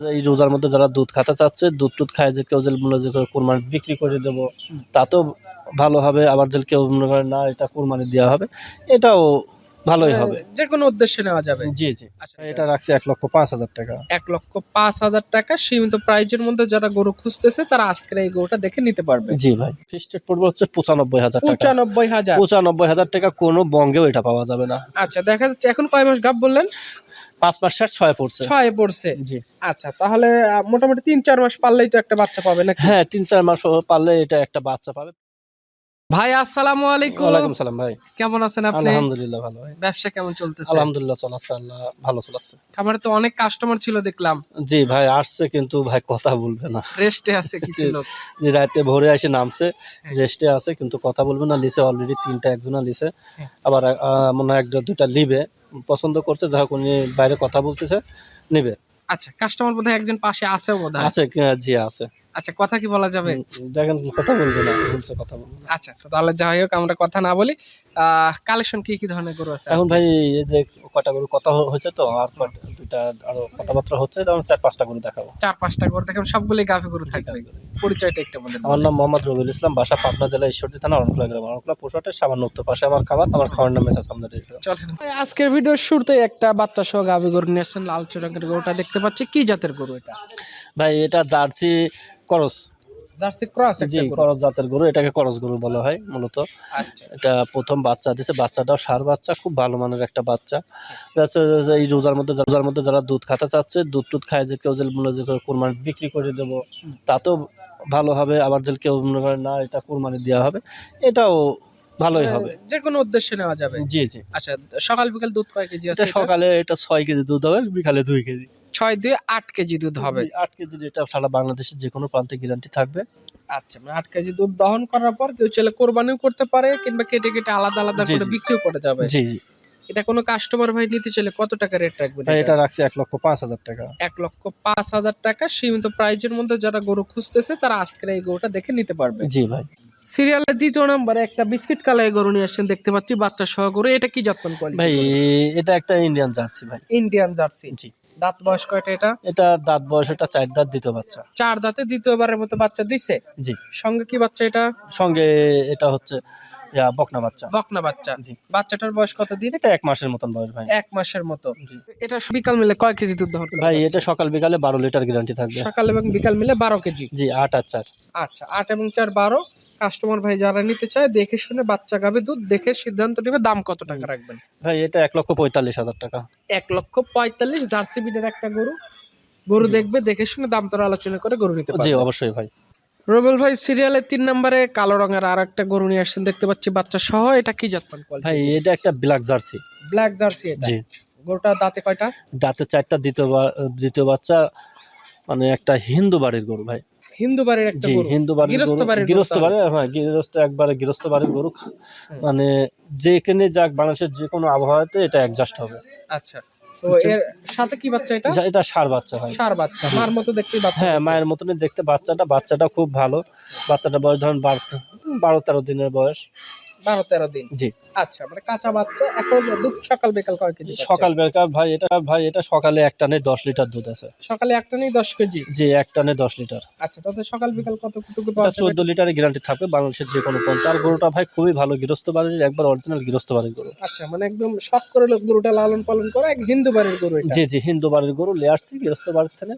এই রোজার মধ্যে যারা দুধ খাতে চাচ্ছে, দুধ টুধ খায় যে কেউ যে মনে যে কোরবানি বিক্রি করে দেবো তাতেও ভালো হবে। আবার যে কেউ মনে করে, না, এটা কোরবানি দেওয়া হবে। এটাও ভালোই হবে। যে কোনো উদ্দেশ্যে নেওয়া যাবে। জি জি। আচ্ছা, এটা রাখছি এক লক্ষ পাঁচ হাজার টাকা। এক লক্ষ পাঁচ হাজার টাকা। সীমিত প্রাইজের মধ্যে যারা গরু খুঁজতেছে তারা আজকের এই গরুটা দেখে নিতে পারবে। জি ভাই। ফিক্সড পড়বে হচ্ছে পঁচানব্বই হাজার টাকা। পঁচানব্বই হাজার। পঁচানব্বই হাজার টাকা কোনো বঙ্গেও এটা পাওয়া যাবে না। আচ্ছা দেখা যাচ্ছে এখন কয় মাস গাব বললেন? পাঁচ মাস ছয় পড়ছে। ছয় পড়ছে। জি। আচ্ছা তাহলে মোটামুটি তিন চার মাস পারলেই তো একটা বাচ্চা পাবে না হ্যাঁ তিন চার মাস পারলে এটা একটা বাচ্চা পাবে। ভাই আসসালামু আলাইকুম। ওয়ালাইকুম সালাম ভাই। কেমন আছেন আপনি? আলহামদুলিল্লাহ ভালো ভাই। ব্যবসা কেমন চলতেছে? আলহামদুলিল্লাহ চলাচ্ছে আল্লাহ ভালো চলাচ্ছে খামারে তো অনেক কাস্টমার ছিল দেখলাম। জি ভাই আসছে কিন্তু ভাই কথা বলবে না। রেস্টে আছে কিছু লোক। যে রাতে ভোরে এসে নামছে হ্যাঁ। রেস্টে আছে কিন্তু কথা বলবে না লিসে অলরেডি তিনটা একজনা লিসে হ্যাঁ। আবার মনে হয় একটা দুইটা লিবে। পছন্দ করছে যা হোক উনি বাইরে কথা বলতেছে নিবে। আচ্ছা কাস্টমার বোধহয় একজন পাশে আছেও বোধহয়। আছে জি আছে। আচ্ছা কথা কি বলা যাবে? দেখেন কথা বলবে না বলছে কথা বলবে আচ্ছা তো তাহলে যাই হোক আমরা কথা না বলি। কালেকশন কি কি ধরনের গরু আছে এখন ভাই এই যে কটা গরু কথা হ- হয়েছে তো? আর দুইটা আরও কথাবার্তা হচ্ছে তখন চার পাঁচটা গরু দেখাবো। চার পাঁচটা গরু দেখেন সবগুলোই গাভী গরু থাকবে। পরিচয়টা একটু বলে আমার নাম মোহাম্মদ রবিউল ইসলাম বাসা পাবনা জেলা ঈশ্বরদী থানা অরণকুলা গ্রাম। অরণকুলা পোশাটের সামান্য উত্তর পাশে আমার খাবার আমার খাবার নাম মেসা সামনে চলেন। আজকের ভিডিওর শুরুতে একটা বাচ্চা সহ গাভী গরু নিয়ে আসছেন লাল চরকের গরুটা দেখতে পাচ্ছি। কি জাতের গরু এটা? ভাই এটা জার্সি করস। জার্সি ক্রস জি করস জাতের গরু এটাকে করস গরু বলা হয় মূলত। আচ্ছা এটা প্রথম বাচ্চা দিছে বাচ্চাটাও সার বাচ্চা খুব ভালো মানের একটা বাচ্চা। এই রোজার মধ্যে রোজার মধ্যে যারা দুধ খাতে চাচ্ছে দুধ টুধ খায় যে কেউ যে মনে যে কোরবানি বিক্রি করে দেবো তাতেও ভালো হবে আবার যে কেউ মনে করে না এটা কোরবানি দেওয়া হবে এটাও ভালোই হবে। যে কোনো উদ্দেশ্যে নেওয়া যাবে। জি জি। আচ্ছা সকাল বিকাল দুধ কয় কেজি আছে সকালে এটা ছয় কেজি দুধ হবে বিকালে দুই কেজি। ছয় দুই আট কেজি দুধ হবে। আট কেজি এটা সারা বাংলাদেশের যে কোনো প্রান্তে গ্যারান্টি থাকবে। আচ্ছা মানে আট কেজি দুধ দহন করার পর কেউ চাইলে কোরবানিও করতে পারে কিংবা কেটে কেটে আলাদা আলাদা করে বিক্রিও করে যাবে। জি জি। এটা কোনো কাস্টমার ভাই নিতে চাইলে কত টাকা রেট রাখবে ভাই এটা? রাখছি এক লক্ষ পাঁচ হাজার টাকা। এক লক্ষ পাঁচ হাজার টাকা সীমিত প্রাইজের মধ্যে যারা গরু খুঁজতেছে তারা আজকের এই গরুটা দেখে নিতে পারবে। জি ভাই। সিরিয়ালের দ্বিতীয় নম্বরে একটা বিস্কিট কালার গরু নিয়ে আসছেন দেখতে পাচ্ছি বাচ্চা সহ গরু। এটা কি যত্ন কোয়ালিটি ভাই এটা একটা ইন্ডিয়ান জার্সি ভাই। Indian jersey. জি। দাঁত বয়স কয়টা এটা? এটা দাঁত বয়স এটা চার দাঁত দ্বিতীয় বাচ্চা। চার দাঁতে দ্বিতীয়বারের মতো বাচ্চা দিছে? জি। সঙ্গে কি বাচ্চা এটা? সঙ্গে এটা হচ্ছে বকনা বাচ্চা। বকনা বাচ্চা। জি। বাচ্চাটার বয়স কত দিন? এটা এক মাসের মতন বয়স ভাই। এক মাসের মতো। এটা বিকাল মিলে কয় কেজি দুধ দহন ভাই এটা সকাল বিকালে বারো লিটার গ্যারান্টি থাকবে। সকাল এবং বিকাল মিলে বারো কেজি? জি আট আর চার। আচ্ছা আট এবং চার বারো। কাস্টমার ভাই যারা নিতে চায় দেখে শুনে বাচ্চা গাবে দুধ দেখে সিদ্ধান্ত নেবে দাম কত টাকা রাখবেন। ভাই এটা এক লক্ষ পঁয়তাল্লিশ হাজার টাকা। এক লক্ষ পঁয়তাল্লিশ জার্সি বিডের একটা গরু। গরু দেখবে দেখে শুনে দাম তোর আলোচনা করে গরু নিতে জি অবশ্যই ভাই। রবেল ভাই সিরিয়ালের তিন নম্বরে কালো রঙের আর একটা গরু নিয়ে আসছেন দেখতে পাচ্ছি বাচ্চা সহ। এটা কি জাতমান ভাই এটা একটা ব্ল্যাক জার্সি ব্ল্যাক জার্সি এটা। জি। গরুটা দাঁতে কয়টা? দাঁতে চারটা দ্বিতীয় দ্বিতীয় বাচ্চা মানে একটা হিন্দু বাড়ির গরু ভাই। হিন্দু বাড়ির একটা গরু হিন্দু বাড়ির গৃহস্থ বাড়ির গৃহস্থ তাহলে। হ্যাঁ গৃহস্থ একবারে গৃহস্থ বাড়ির গরু মানে যেখানে যাক বাংলাদেশের যে কোনো আবহাওয়াতে এটা অ্যাডজাস্ট হবে। আচ্ছা তো এর সাথে কি বাচ্চা এটা? এটা সার বাচ্চা হয়। সার বাচ্চা মার মতো দেখতে বাচ্চা হ্যাঁ মায়ের মতনই দেখতে বাচ্চাটা বাচ্চাটা খুব ভালো। বাচ্চাটা বয়স ধরুন বারো তেরো দিনের বয়স। বারো তেরো দিন। জি। আচ্ছা মানে কাঁচা বাচ্চা এখন দুধ সকাল বিকাল কয় কেজি সকাল ভাই এটা ভাই এটা সকালে এক টানে দশ লিটার দুধ আছে। সকালে একটা নেই দশ কেজি? জি এক টানে দশ লিটার। আচ্ছা তাতে সকাল বিকাল কতটুকু চোদ্দ লিটারের গ্যারান্টি থাকবে বাংলাদেশের যে কোনো পঞ্চ আর গরুটা ভাই খুবই ভালো গৃহস্থ বাড়ির একবার অরিজিনাল গৃহস্থ বাড়ির গরু। আচ্ছা মানে একদম শখ করে লোক গরুটা লালন পালন করে এক হিন্দু বাড়ির গরু জি জি হিন্দু বাড়ির গরু নিয়ে আসছি গৃহস্থ বাড়ির থেকে।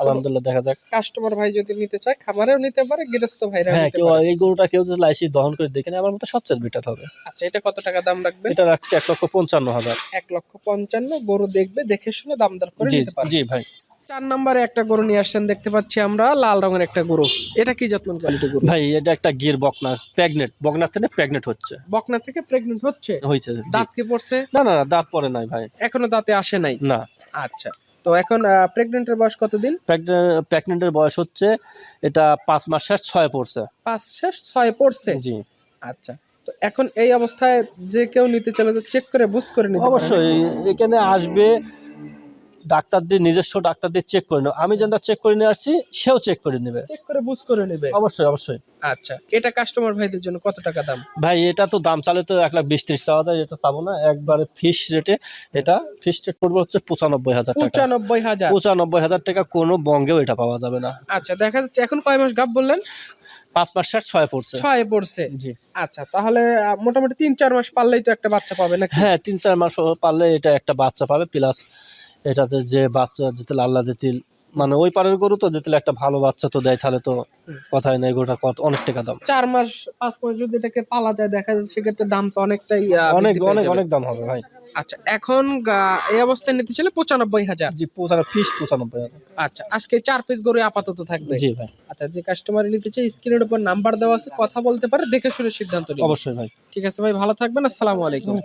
আলহামদুলিল্লাহ দেখা যাক। কাস্টমার ভাই যদি নিতে চায় খামারেও নিতে পারে গৃহস্থ ভাইরা হ্যাঁ কেউ এই গরুটা কেউ যদি লাইসি দহন করে দেখে নেয় আমার মতো সবচেয়ে বেটার হবে। আচ্ছা এটা কত টাকা দাম রাখবে? এটা রাখছি এক লক্ষ পঞ্চান্ন হাজার। এক লক্ষ পঞ্চান্ন গরু দেখবে দেখে শুনে দাম দর করে নিতে পারে। জি ভাই। চার নম্বরে একটা গরু নিয়ে আসছেন দেখতে পাচ্ছি আমরা লাল রঙের একটা গরু। এটা কি যত্ন কোয়ালিটি গরু? ভাই এটা একটা গির বকনা প্রেগনেন্ট বকনার থেকে প্রেগনেন্ট হচ্ছে। বকনা থেকে প্রেগনেন্ট হচ্ছে? হয়েছে দাঁত কি পড়ছে? না না না, দাঁত পরে নাই ভাই। এখনও দাঁতে আসে নাই? না। আচ্ছা। তো এখন প্রেগনেন্টের বয়স কতদিন? প্রেগনেন্টের বয়স হচ্ছে এটা পাঁচ মাস শেষ ছয় পড়ছে। পাঁচ শেষ ছয় পড়ছে? জি। আচ্ছা তো এখন এই অবস্থায় যে কেউ নিতে চলে তো চেক করে বুঝ করে নিতে অবশ্যই এখানে আসবে ডাক্তার দিয়ে নিজস্ব ডাক্তার দিয়ে চেক করে নেবে। আমি যেটা চেক করে নিয়ে আসছি সেও চেক করে নেবে। চেক করে বুঝ করে নেবে? অবশ্যই অবশ্যই। আচ্ছা এটা কাস্টমার ভাইদের জন্য কত টাকা দাম? ভাই এটা তো দাম চালে তো এক লাখ বিশ ত্রিশ চাওয়া যায় এটা চাবো না। একবারে ফিস রেটে এটা ফিস রেট পড়বে হচ্ছে পঁচানব্বই হাজার পঁচানব্বই হাজার? পঁচানব্বই হাজার টাকা কোনো বঙ্গেও এটা পাওয়া যাবে না। আচ্ছা দেখা যাচ্ছে এখন কয় মাস গাব বললেন? পাঁচ মাস ষাট ছয় পড়ছে। ছয় পড়ছে। জি। আচ্ছা তাহলে মোটামুটি তিন চার মাস পারলেই তো একটা বাচ্চা পাবে নাকি? হ্যাঁ তিন চার মাস পারলে এটা একটা বাচ্চা পাবে প্লাস এটাতে যে বাচ্চা যেতে আল্লাহ দিতিল মানে ওই পারের গরু তো যেতে একটা ভালো বাচ্চা তো দেয় তাহলে তো কথাই নেই গোটা কত অনেক টাকা দাম। চার মাস পাঁচ মাস যদি এটাকে পালা যায় দেখা যাচ্ছে সেক্ষেত্রে দাম তো অনেকটাই অনেক অনেক অনেক দাম হবে ভাই। আচ্ছা এখন এই অবস্থায় নিতে চাইলে পঁচানব্বই হাজার। জি পঁচানব্বই ফিস পঁচানব্বই হাজার। আচ্ছা আজকে চার পিস গরু আপাতত থাকবে। জি ভাই। আচ্ছা যে কাস্টমার নিতে চাই স্ক্রিনের উপর নাম্বার দেওয়া আছে কথা বলতে পারে দেখে শুনে সিদ্ধান্ত অবশ্যই ভাই। ঠিক আছে ভাই ভালো থাকবেন আসসালামু আলাইকুম।